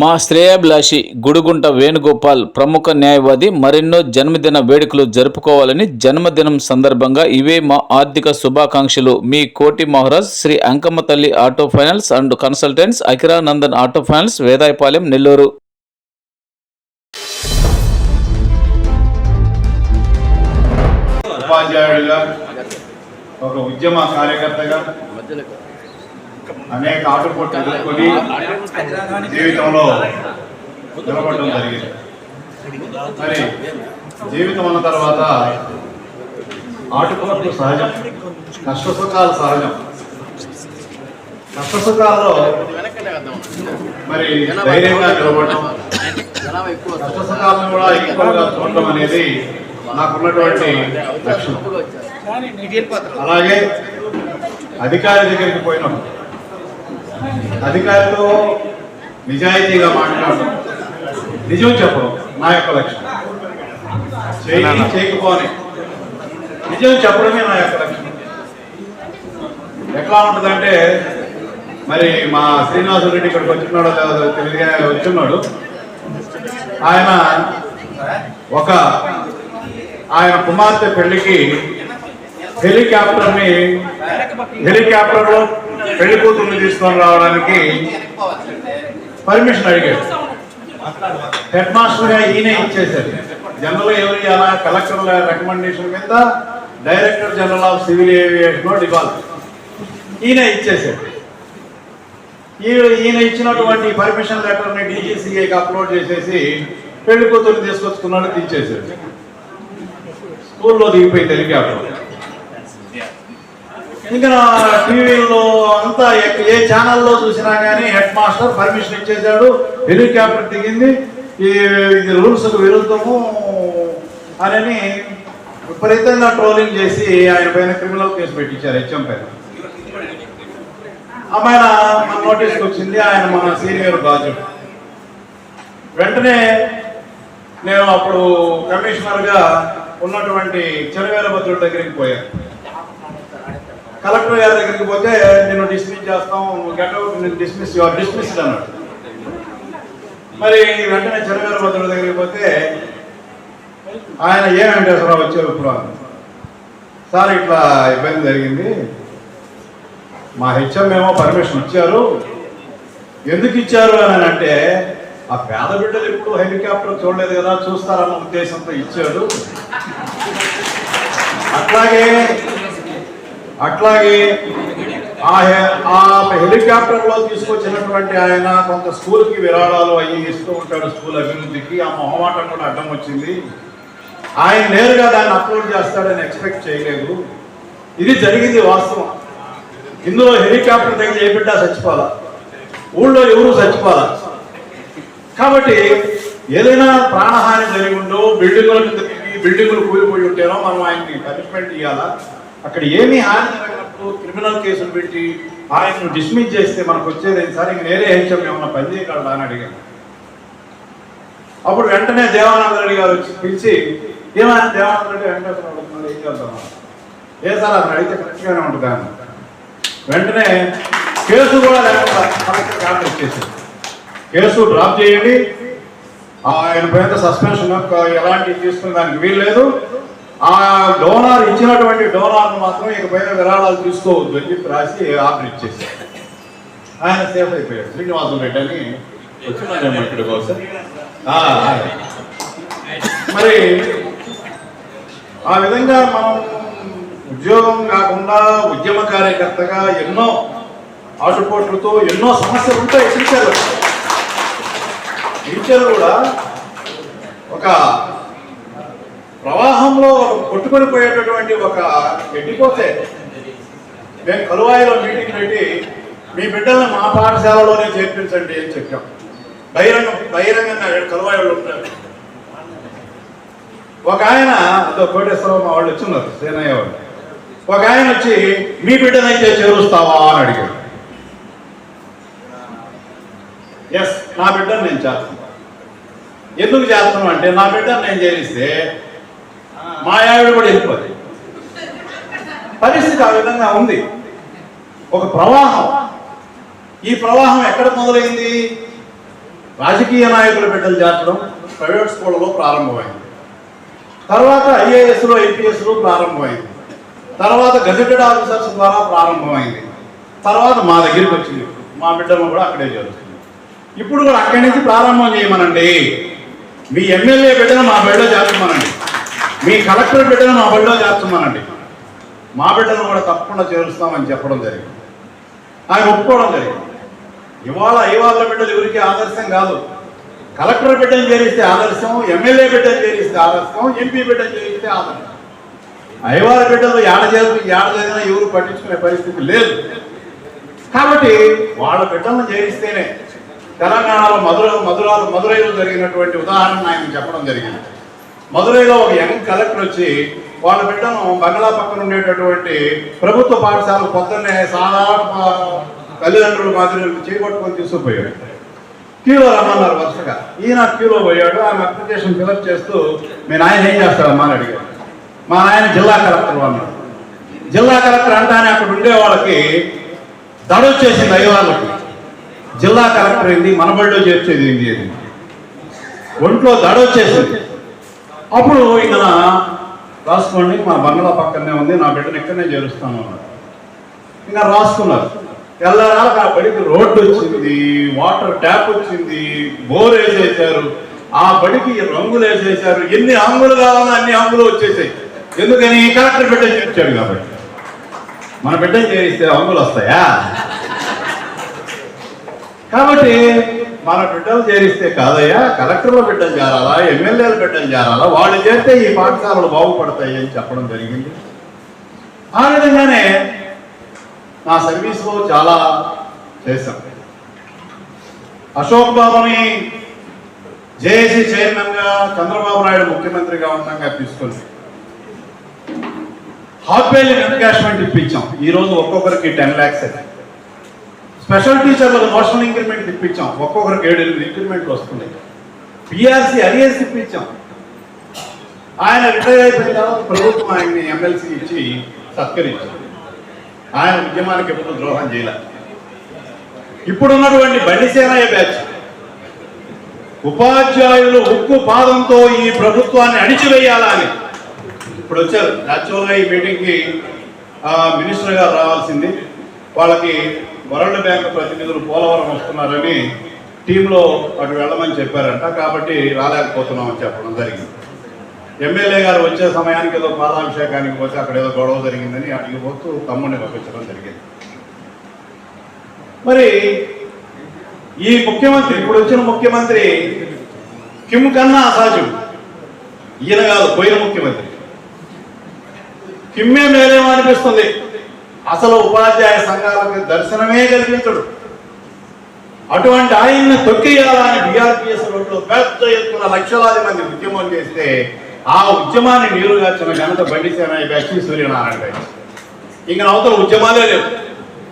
మా శ్రేయాభిలాషి గుడిగుంట వేణుగోపాల్ ప్రముఖ న్యాయవాది మరెన్నో జన్మదిన వేడుకలు జరుపుకోవాలని జన్మదినం సందర్భంగా ఇవే మా ఆర్థిక శుభాకాంక్షలు. మీ కోటి Maharaj Shri Ankamma Thalli auto finance and consultants Akhiranandan auto finance Vedayapalem Nellore. ఉపాధ్యాయుడిగా ఒక ఉద్యమ కార్యకర్తగా అనేక ఆటుపోట్లు ఎదుర్కొని జీవితంలో నిలబడడం జరిగింది. మరి జీవితం అన్న తర్వాత ఆటుపోట్లు సహజం కష్టసుఖాలు సహజం. కష్టసుఖాల్లో మరి ధైర్యంగా నిలబడటం కష్టసుఖాలను కూడా ఎక్కువగా చూడటం అనేది నాకున్నటువంటి లక్షణం. అలాగే అధికారి దగ్గరికి పోయినప్పుడు అధికారితో నిజాయితీగా మాట్లాడడం నిజం చెప్పడం నా యొక్క లక్ష్యం. చేయి చేయకపోని. నిజం చెప్పడమే నా యొక్క లక్ష్యం. ఎట్లా ఉంటుందంటే మరి మా శ్రీనివాస రెడ్డి ఇక్కడికి వచ్చినాడో లేదో తెలియదుగా వచ్చున్నాడు ఆయన ఒక ఆయన కుమార్తె పెళ్ళికి హెలికాప్టర్ని హెలికాప్టర్లో పెళ్ళి కూతుర్ని తీసుకొని రావడానికి పర్మిషన్ అడిగాడు. హెడ్ మాస్టర్గా ఈయన ఇచ్చేశారు. జనరల్ ఎవరు అలా కలెక్టర్ల రికమెండేషన్ మీద director general of civil aviation de Paul ఈయన ఇచ్చేసారు ఈయన ఈయన ఇచ్చినటువంటి పర్మిషన్ లెటర్ని డీజీసీఏకి అప్లోడ్ చేసేసి పెళ్ళి కూతుర్ని తీసుకొచ్చుకున్నాడు తీసేసాడు స్కూల్లో దిగిపోయి హెలికాప్టర్. ఇంకా టీవీలో అంతా ఏ ఛానల్లో చూసినా కానీ హెడ్ మాస్టర్ పర్మిషన్ ఇచ్చేశాడు. హెలికాప్టర్ దిగింది. ఈ ఇది రూల్స్ విరుద్ధము అని విపరీతంగా ట్రోలింగ్ చేసి ఆయన పైన క్రిమినల్ కేసు పెట్టించారు హెచ్ఎం పైన. అమ్మాయి మన నోటీస్కి వచ్చింది. ఆయన మన సీనియర్ బాజు వెంటనే నేను అప్పుడు కమిషనర్గా ఉన్నటువంటి చెరవేలభద్రుడి దగ్గరికి పోయాను. కలెక్టర్ గారి దగ్గరికి పోతే నేను డిస్మిస్ చేస్తాం గెట్ నేను డిస్మిస్ డిస్మిస్డ్ అన్నాడు. మరి వెంటనే చెరవేలభద్రుడి దగ్గరికి పోతే ఆయన ఏ వెంకటేశ్వరరావు వచ్చారు ఇప్పుడు? సార్ ఇట్లా ఇబ్బంది జరిగింది. మా హెచ్ఎం ఏమో పర్మిషన్ ఇచ్చారు. ఎందుకు ఇచ్చారు? అని అంటే ఆ పేద బిడ్డలు ఎప్పుడు హెలికాప్టర్ చూడలేదు కదా చూస్తారన్న ఉద్దేశంతో ఇచ్చాడు. అట్లాగే అట్లాగే ఆ హెలికాప్టర్లో హెలికాప్టర్ తీసుకొచ్చినటువంటి ఆయన కొంత స్కూల్కి విరాళాలు అవి ఇస్తూ ఉంటాడు స్కూల్ అభివృద్ధికి. ఆ మొహమాటం కూడా అడ్డం వచ్చింది. ఆయన నేరుగా దాన్ని అప్లోడ్ చేస్తాడని ఎక్స్పెక్ట్ చేయలేదు. ఇది జరిగింది వాస్తవం. ఇందులో హెలికాప్టర్ దగ్గర ఏ బిడ్డ చచ్చిపోవాలా ఊళ్ళో ఎవరు చచ్చిపోవాలా కాబట్టి ఏదైనా ప్రాణహాని జరిగి ఉండో బిల్డింగులకు బిల్డింగులు కూలిపోయి ఉంటేనో మనం ఆయన్ని పనిష్మెంట్ ఇవ్వాలా అక్కడ ఏమీ హాని జరగనప్పుడు క్రిమినల్ కేసులు పెట్టి ఆయనను డిస్మిస్ చేస్తే మనకు వచ్చేది ఏంటి సార్? ఇంక నేరే హెచ్ఎం ఏమన్నా పని చేయగలరా అని అడిగాను. అప్పుడు వెంటనే దేవానంద రెడ్డి గారు వచ్చి పిలిచి ఏమైనా దేవానంద రెడ్డి వెంకటేశ్వర ఏం చేద్దాం? ఏ సార్ అతను అడిగితే కరెక్ట్గానే ఉంటుంది అన్న వెంటనే కేసు కూడా లేకుండా కలెక్టర్ ఆర్డర్ ఇచ్చేసింది కేసు డ్రాప్ చేయండి. ఆయన పైన సస్పెన్షన్ ఎలాంటివి తీసుకునే దానికి వీలు లేదు. ఆ డోనార్ ఇచ్చినటువంటి డోనార్ను మాత్రం ఇక పైన విరాళాలు తీసుకోవద్దు అని చెప్పి రాసి ఆర్డర్ ఇచ్చేసి ఆయన సేఫ్ అయిపోయాడు. శ్రీనివాసం రెడ్డి అని వచ్చినాడేమో ఇక్కడికి కోసం. మరి ఆ విధంగా మనం ఉద్యోగం కాకుండా ఉద్యమ కార్యకర్తగా ఎన్నో ఆటుపోట్లతో ఎన్నో సమస్యలు ఉంటాయి టీచర్లు టీచర్లు కూడా ఒక ప్రవాహంలో కొట్టుకొని పోయేటటువంటి ఒక ఎడ్డిపోతే మేము కలువాయిలో మీటింగ్ పెట్టి మీ బిడ్డల్ని మా పాఠశాలలోనే చేర్పించండి అని చెప్పాం. బహిరంగ బహిరంగంగా కలువాయిలో ఉంటారు. ఒక ఆయన అదో కోటేశ్వరరావు మా వాళ్ళు వచ్చిన్నారు సేనయ్య వాళ్ళు. ఒక ఆయన వచ్చి మీ బిడ్డనైతే చేరుస్తావా? అని అడిగాడు. ఎస్ నా బిడ్డను నేను చేస్తాను ఎందుకు చేస్తాను అంటే నా బిడ్డను నేను చేరిస్తే మా ఆవిడ కూడా వెళ్ళిపోతుంది పరిస్థితి ఆ విధంగా ఉంది. ఒక ప్రవాహం. ఈ ప్రవాహం ఎక్కడ మొదలైంది? రాజకీయ నాయకుల బిడ్డలు చేర్చడం ప్రైవేట్ స్కూళ్ళలో ప్రారంభమైంది. తర్వాత ఐఏఎస్లో ఐపీఎస్లో ప్రారంభమైంది. తర్వాత గజెటెడ్ ఆఫీసర్స్ ద్వారా ప్రారంభమైంది. తర్వాత మా దగ్గరికి వచ్చింది. మా బిడ్డలు కూడా అక్కడే చేరుతుంది ఇప్పుడు కూడా అక్కడి నుంచి ప్రారంభం చేయమనండి. మీ ఎమ్మెల్యే బిడ్డను మా బిడ్డలో చేర్చమనండి. మీ కలెక్టర్ బిడ్డను మా బిడ్డలో చేర్చమనండి. మా బిడ్డను కూడా తప్పకుండా చేరుస్తామని చెప్పడం జరిగింది. ఆయన ఒప్పుకోవడం జరిగింది. ఇవాళ ఇవాళ బిడ్డలు ఎవరికి ఆదర్శం కాదు. కలెక్టర్ బిడ్డను చేరిస్తే ఆదర్శం ఎమ్మెల్యే బిడ్డను చేరిస్తే ఆదర్శం ఎంపీ బిడ్డను చేరిస్తే ఆదర్శం. అయ్యవారి బిడ్డలు ఏడ చేరు ఏడ చదివినా ఎవరు పట్టించుకునే పరిస్థితి లేదు. కాబట్టి వాళ్ళ బిడ్డలను చేరిస్తేనే తెలంగాణలో మధుర మధురాలు మధురైలో జరిగినటువంటి ఉదాహరణ ఆయన చెప్పడం జరిగింది. మధురైలో ఒక యంగ్ కలెక్టర్ వచ్చి వాళ్ళ బిడ్డను బంగ్లా పక్కన ఉండేటటువంటి ప్రభుత్వ పాఠశాల పొద్దున్నే సాధారణ తల్లిదండ్రులు మాదిరి చేపట్టుకొని తీసుకుపోయాడు. క్యూలో రమ్మన్నారు వరుసగా. ఈయన క్యూలో పోయాడు ఆమె అప్లికేషన్ ఫిలప్ చేస్తూ మీ నాయన ఏం చేస్తాడమ్మా అని అడిగాడు. మా నాయన జిల్లా కలెక్టర్ అన్నాడు. జిల్లా కలెక్టర్ అంటానే అక్కడ ఉండే వాళ్ళకి దడొచ్చేసింది అయ్యవాళ్ళకి. జిల్లా కలెక్టర్ ఏంది? మన బడిలో చేర్చేది ఏంది? అని. ఒంట్లో దడొచ్చేసింది అప్పుడు ఈయన రాసుకోండి మా బంగ్లా పక్కనే ఉంది నా బిడ్డను ఇక్కడనే చేరుస్తాను అన్నాడు. ఇంకా రాసుకున్నారు. తెల్లారాలకు ఆ బడికి రోడ్డు వచ్చింది వాటర్ ట్యాప్ వచ్చింది బోర్ వేసేసారు. ఆ బడికి రంగులు వేసేసారు. ఎన్ని హంగులు కావాలో అన్ని హంగులు వచ్చేసాయి. ఎందుకని? కలెక్టర్ బిడ్డ చేర్చాడు కాబట్టి. మన బిడ్డ చేరిస్తే హంగులు వస్తాయా? కాబట్టి మన బిడ్డలు చేరిస్తే కాదయ్యా కలెక్టర్ల బిడ్డలు చేరాలా ఎమ్మెల్యేల బిడ్డలు చేరాలా? వాళ్ళు చేస్తే ఈ పాఠశాలలు బాగుపడతాయి అని చెప్పడం జరిగింది. ఆ విధంగానే నా సర్వీస్లో చాలా చేశాం. అశోక్ బాబుని జేఏసీ చైర్మన్గా చంద్రబాబు నాయుడు ముఖ్యమంత్రిగా ఉండగా తీసుకొని హాఫ్ వేలీ ఎన్కాష్మెంట్ ఇప్పించాం. ఈ రోజు ఒక్కొక్కరికి టెన్ ల్యాక్స్ స్పెషల్ టీచర్లకు నోషనల్ ఇంక్రిమెంట్ ఇప్పించాం. ఒక్కొక్కరికి ఏడు ఎనిమిది ఇంక్రిమెంట్లు వస్తున్నాయి. పిఆర్సీ అరియర్స్ ఇప్పించాం. ఆయన రిటైర్ అయిపోయిన తర్వాత ప్రభుత్వం ఆయన్ని ఎమ్మెల్సీ ఇచ్చి సత్కరించారు ఆయన ఉద్యమానికి ఎప్పుడు ద్రోహం చేయలే. ఇప్పుడున్నటువంటి బండిసేనయ్య బ్యాచ్ ఉపాధ్యాయులు ఉక్కు పాదంతో ఈ ప్రభుత్వాన్ని అణిచివేయాలని. ఇప్పుడు వచ్చారు. యాక్చువల్గా ఈ మీటింగ్కి మినిస్టర్ గారు రావాల్సింది. వాళ్ళకి వరల్డ్ బ్యాంక్ ప్రతినిధులు పోలవరం వస్తున్నారని టీంలో అటు వెళ్ళమని చెప్పారంట. కాబట్టి రాలేకపోతున్నామని చెప్పడం జరిగింది. ఎమ్మెల్యే గారు వచ్చే సమయానికి ఏదో పాలాభిషేకానికి పోతే అక్కడ ఏదో గొడవ జరిగిందని అడిగిపోతూ తమ్ముడిని పంపించడం జరిగింది. మరి ఈ ముఖ్యమంత్రి ఇప్పుడు వచ్చిన ముఖ్యమంత్రి కిమ్ కన్నా అసాజు ఈయన కాదు పోయిన ముఖ్యమంత్రి. కిమ్మే మేలేమో అనిపిస్తుంది. అసలు ఉపాధ్యాయ సంఘాలకు దర్శనమే కల్పించడు. అటువంటి ఆయన్ని తొక్కేయాలని బీఆర్పీఎస్ రోడ్లో పెద్ద ఎత్తున లక్షలాది మంది ఉద్యమం చేస్తే ఆ ఉద్యమాన్ని నీరుగార్చిన ఘనత బండి సేనాయి లక్ష్మీ సూర్యనారాయణ బ్యాచ్ ఇంకా అవతల ఉద్యమాలే లేవు.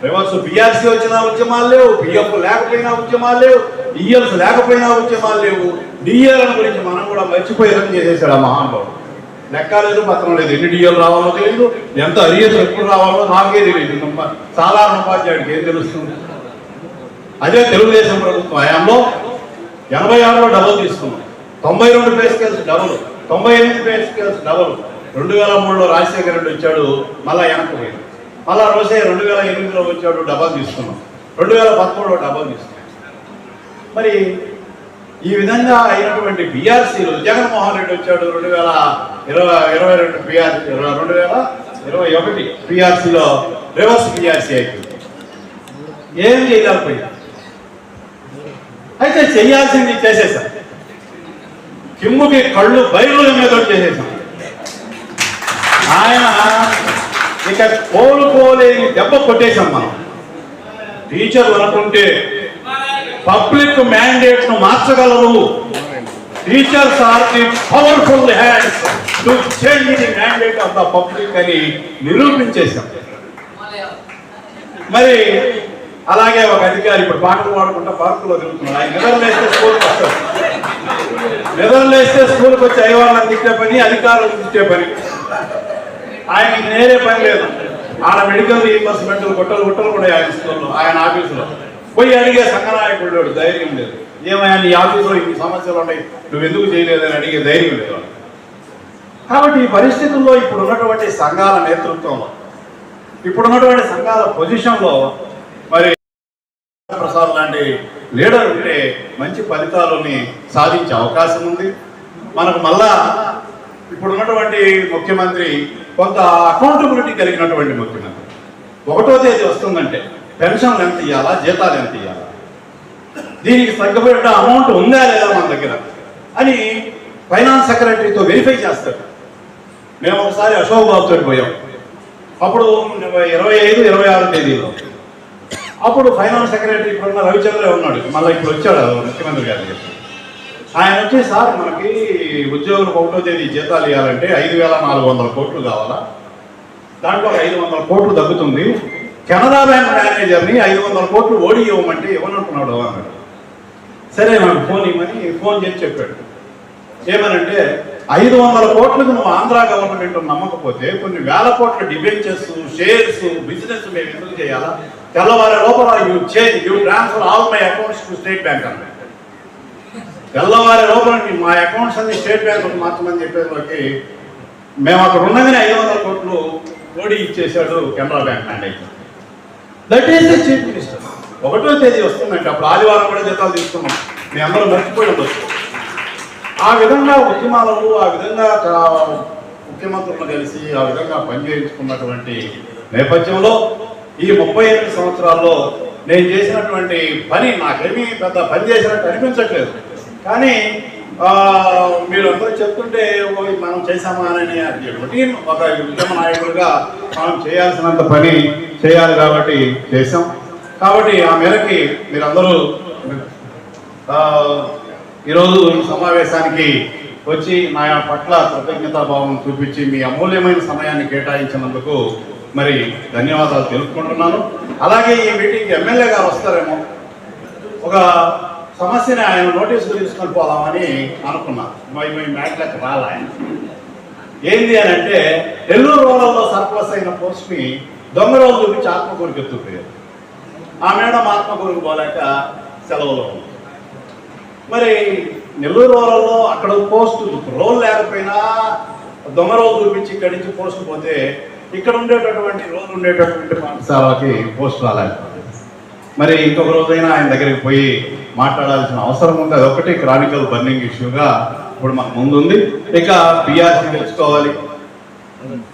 రివర్స్ బీఆర్సీ వచ్చిన ఉద్యమాలు లేవు బిఎఫ్ లేకపోయినా ఉద్యమాలు లేవు ఈఎల్స్ లేకపోయినా ఉద్యమాలు లేవు. డిఎల్ గురించి మనం కూడా మర్చిపోయేదని చేసేసాడు ఆ మహానుభావుడు? లెక్క లేదు పత్రం లేదు. ఎన్ని డిఎల్ రావాలో తెలియదు ఎంత అరియర్స్ ఎప్పుడు రావాలో నాకే తెలియదు సాధారణ ఉపాధ్యాయుడికి ఏం తెలుస్తుంది? అదే తెలుగుదేశం ప్రభుత్వం. హయాంలో ఎనభై ఆరులో డబుల్ తీసుకున్నాం. తొంభై రెండు పే స్కేల్స్ డబుల్ తొంభై ఎనిమిది పే స్కేల్స్ డబుల్ రెండు వేల మూడులో రాజశేఖర రెడ్డి వచ్చాడు మళ్ళా వెనక్కి పోయింది మళ్ళా రోజే రెండు వేల ఎనిమిదిలో వచ్చాడు డబల్ తీసుకున్నాం. రెండు వేల పదమూడులో డబల్ తీసుకున్నాం. మరి ఈ విధంగా అయినటువంటి బీఆర్సీలు జగన్మోహన్ రెడ్డి వచ్చాడు రెండు వేల ఇరవై ఇరవై రెండు బీఆర్సీ రెండు వేల ఇరవై ఒకటి బీఆర్సీలో రివర్స్ బీఆర్సీ అయిపోయింది. ఏం చేయలేకపోయింది అయితే చేయాల్సింది చేసేసాం. కిమ్ముకి కళ్ళు బైరుల మీద చేసేసాం ఆయన ఇక కోలుకోలేని దెబ్బ కొట్టేశాం మనం. టీచర్లు అనుకుంటే పబ్లిక్ మ్యాండేట్ను మార్చగలరు. Teachers are the powerful hands to change the mandate of the public అని నిరూపించేశాం. మరి అలాగే ఒక అధికారి ఇప్పుడు పాటలు పాడుకుంటా పార్కులో తిరుగుతున్నాడు. ఆయన నిద్రలేస్తే స్కూల్కి వస్తాడు. నిద్రలేస్తే స్కూల్కి వచ్చి అయ్యవాళ్ళని తిట్టే పని అధికారులను తిట్టే పని. ఆయనకి నేరే పని లేదు. ఆడ మెడికల్ రీఇంబర్స్మెంట్లు గుట్టలు గుట్టలు కూడా ఆయన స్కూల్లో ఆయన ఆఫీసులో. పోయి అడిగే సంఘనాయకుడు లేడు, ధైర్యం లేదు. ఏమయ్యా నీ ఆఫీసులో ఇన్ని సమస్యలు ఉన్నాయి నువ్వు ఎందుకు చేయలేదని అడిగే ధైర్యం లేదు కాబట్టి ఈ పరిస్థితుల్లో ఇప్పుడు ఉన్నటువంటి సంఘాల నేతృత్వంలో ఇప్పుడు ఉన్నటువంటి సంఘాల పొజిషన్లో మరి ప్రసాద్ లాంటి లీడర్ ఉంటే మంచి ఫలితాలని సాధించే అవకాశం ఉంది. మనకు మళ్ళా ఇప్పుడు ఉన్నటువంటి ముఖ్యమంత్రి కొంత అకౌంటబిలిటీ కలిగినటువంటి ముఖ్యమంత్రి. ఒకటో తేదీ వస్తుందంటే పెన్షన్లు ఎంత ఇవ్వాలా జీతాలు ఎంత ఇవ్వాలా దీనికి తగ్గబడిన అమౌంట్ ఉందా లేదా మన దగ్గర? అని ఫైనాన్స్ సెక్రటరీతో వెరిఫై చేస్తాడు మేము ఒకసారి అశోక్ బాబుతో పోయాం. అప్పుడు ఇరవై ఐదు ఇరవై ఆరు తేదీలో. అప్పుడు ఫైనాన్స్ సెక్రటరీ ఇప్పుడున్న రవిచంద్ర ఉన్నాడు. మళ్ళీ ఇప్పుడు వచ్చాడు ముఖ్యమంత్రి గారు ఆయన వచ్చి సార్ మనకి ఉద్యోగులకు ఒకటో తేదీ జీతాలు ఇవ్వాలంటే ఐదు వేల నాలుగు వందల కోట్లు కావాలా? దాంట్లో ఐదు వందల కోట్లు తగ్గుతుంది. కెనరా బ్యాంక్ మేనేజర్ని ఐదు వందల కోట్లు ఓడి ఇవ్వమంటే ఇవ్వనంటున్నాడు అన్నాడు సరే నాకు ఫోన్ ఇవ్వమని ఫోన్ చేసి చెప్పాడు. ఏమనంటే ఐదు వందల కోట్లకు నువ్వు ఆంధ్ర గవర్నమెంట్ నమ్మకపోతే కొన్ని వేల కోట్ల డిబెంచర్స్ షేర్స్ బిజినెస్ మేము ఎందుకు చేయాలా? తెల్లవారి లోపల you change you transfer all my accounts to State Bank అన్నాడు. తెల్లవారి లోపల మా అకౌంట్స్ అన్ని స్టేట్ బ్యాంక్ మార్చమని చెప్పేసరికి మేము అక్కడ ఉన్నదని ఐదు వందల కోట్లు ఓడి ఇచ్చేశాడు Canara bank manager. That is the chief minister ఒకటో తేదీ వస్తుందంటే అప్పుడు ఆదివారం కూడా జీతాలు తీసుకున్నాం. మీ అందరూ మర్చిపోయి ఆ విధంగా ఉద్యమాలను ఆ విధంగా ముఖ్యమంత్రులను కలిసి ఆ విధంగా పనిచేయించుకున్నటువంటి నేపథ్యంలో ఈ ముప్పై ఎనిమిది సంవత్సరాల్లో నేను చేసినటువంటి పని నాకేమీ పెద్ద పని చేసినట్టు అనిపించట్లేదు. కానీ మీరు అందరూ చెప్తుంటే మనం చేశామా? అని రొటీన్ ఒక ఉద్యమ నాయకుడిగా మనం చేయాల్సినంత పని చేయాలి కాబట్టి చేశాం. కాబట్టి ఆ మేరకి మీరందరూ ఈరోజు ఈ సమావేశానికి వచ్చి నా పట్ల కృతజ్ఞతాభావం చూపించి మీ అమూల్యమైన సమయాన్ని కేటాయించినందుకు మరి ధన్యవాదాలు తెలుపుకుంటున్నాను. అలాగే ఈ మీటింగ్కి ఎమ్మెల్యే గారు వస్తారేమో. ఒక సమస్యని ఆయన నోటీసులు తీసుకొని పోదామని అనుకున్నాను మరి మై మ్యాట్లకు రాలే ఆయన. ఏంది అని అంటే నెల్లూరు రూరల్లో సర్ప్లస్ అయిన పోస్ట్ని దొంగ రోజు చూపించి ఆత్మకూరుకి ఎత్తుకుపోయారు. ఆ మేడం ఆత్మకూరుకు పోలేక సెలవులో ఉంది. మరి నెల్లూరు రూరల్లో అక్కడ పోస్ట్ రోల్ లేకపోయినా దొంగ రోజు చూపించి ఇక్కడి నుంచి పోస్ట్ పోతే ఇక్కడ ఉండేటటువంటి రోజు ఉండేటటువంటి పాఠశాలకి పోస్ట్ రాలేకపోయింది మరి ఇంకొక రోజైనా ఆయన దగ్గరికి పోయి మాట్లాడాల్సిన అవసరం ఉంది. అదొకటి క్రానికల్ బర్నింగ్ ఇష్యూగా ఇప్పుడు మనకు ముందుంది. ఇక పిఆర్సీ తెలుసుకోవాలి.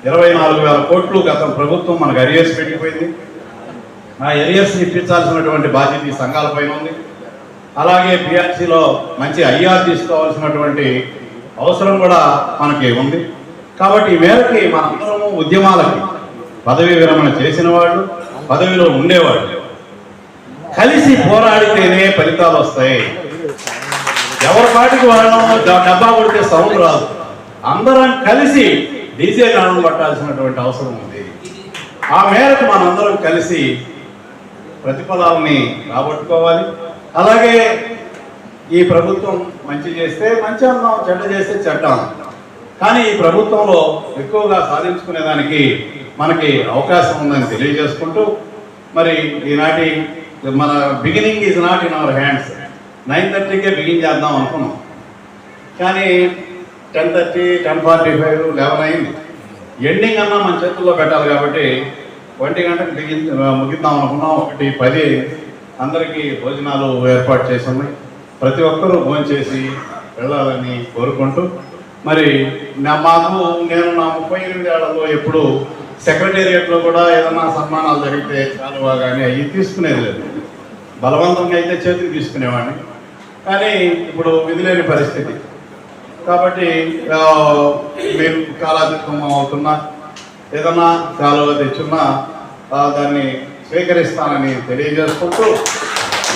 ఇరవై నాలుగు వేల కోట్లు గత ప్రభుత్వం మనకు అరియర్స్ పెట్టిపోయింది. ఆ ఎరియర్స్ ఇప్పించాల్సినటువంటి బాధ్యత ఈ సంఘాలపైన ఉంది. అలాగే పిఆర్సీలో మంచి ఐఆర్ తీసుకోవాల్సినటువంటి అవసరం కూడా మనకి ఉంది. కాబట్టి ఈ మేరకి మనందరము ఉద్యమాలకి పదవీ విరమణ చేసిన వాళ్ళు పదవిలో ఉండేవాళ్ళు. కలిసి పోరాడితేనే ఫలితాలు వస్తాయి. ఎవరి పాటికి వాడడం డబ్బా కొడితే సౌండ్ రాదు. అందరం కలిసి డీజే గానం పట్టాల్సినటువంటి అవసరం ఉంది. ఆ మేరకు మనందరం కలిసి ప్రతిఫలాలని రాబట్టుకోవాలి. అలాగే ఈ ప్రభుత్వం మంచి చేస్తే మంచి అన్నాం చెడ్డ చేస్తే చెడ్డ కానీ ఈ ప్రభుత్వంలో ఎక్కువగా సాధించుకునేదానికి మనకి అవకాశం ఉందని తెలియజేసుకుంటూ మరి ఈనాటి మన beginning is not in our hands nine థర్టీకే బిగిన్ చేద్దాం అనుకున్నాం. కానీ ten thirty ten forty five eleven అయింది. ఎండింగ్ అన్నా మన చేతుల్లో పెట్టాలి కాబట్టి ఒంటి గంటకు దిగి ముగిద్దాం అనుకున్నాం. ఒకటి పది అందరికీ భోజనాలు ఏర్పాటు చేసాము ప్రతి ఒక్కరూ భోంచేసి చేసి వెళ్ళాలని కోరుకుంటూ మరి నా మాకు నేను నా ముప్పై ఎనిమిది ఏళ్ళలో ఎప్పుడు సెక్రటేరియట్లో కూడా ఏదైనా సన్మానాలు జరిగితే చాలా కానీ అవి తీసుకునేది లేదు. బలవంతంగా అయితే చేతికి తీసుకునేవాడిని. కానీ ఇప్పుడు విధిలేని పరిస్థితి. కాబట్టి మీరు కాలాతీతం అవుతున్నా ఏదన్నా కాలువ తెచ్చున్నా దాన్ని స్వీకరిస్తానని తెలియజేసుకుంటూ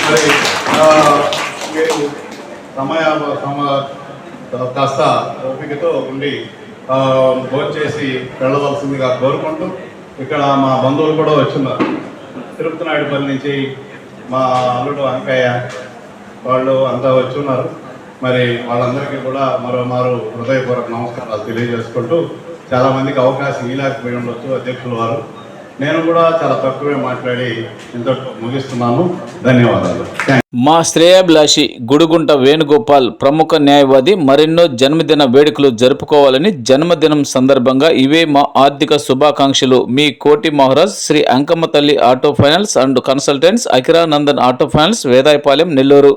మరి మీరు సమయ సమ కాస్త ఓపికతో ఉండి ఆ, భోంచేసి వెళ్ళవలసిందిగా కోరుకుంటూ ఇక్కడ మా బంధువులు కూడా వచ్చిన్నారు. తిరుపతి నాయుడుపల్లి నుంచి మా అల్లుడు అంకయ్య వాళ్ళు అంతా వచ్చి ఉన్నారు. మరి వాళ్ళందరికీ కూడా మరోమారు హృదయపూర్వక నమస్కారాలు తెలియజేసుకుంటూ చాలామందికి అవకాశం ఇలాకపోయి ఉండొచ్చు అధ్యక్షుల వారు నేను కూడా చాలా తక్కువే మాట్లాడి ఇంత ముగిస్తున్నాను. ధన్యవాదాలు. మా శ్రేయాభిలాషి గుడుగుంట వేణుగోపాల్ ప్రముఖ న్యాయవాది మరెన్నో జన్మదిన వేడుకలు జరుపుకోవాలని జన్మదినం సందర్భంగా ఇవే మా ఆర్థిక శుభాకాంక్షలు. మీ కోటి Maharaj Shri Ankamma Thalli auto finance and consultants Akhiranandan auto finance Vedayapalem Nellore.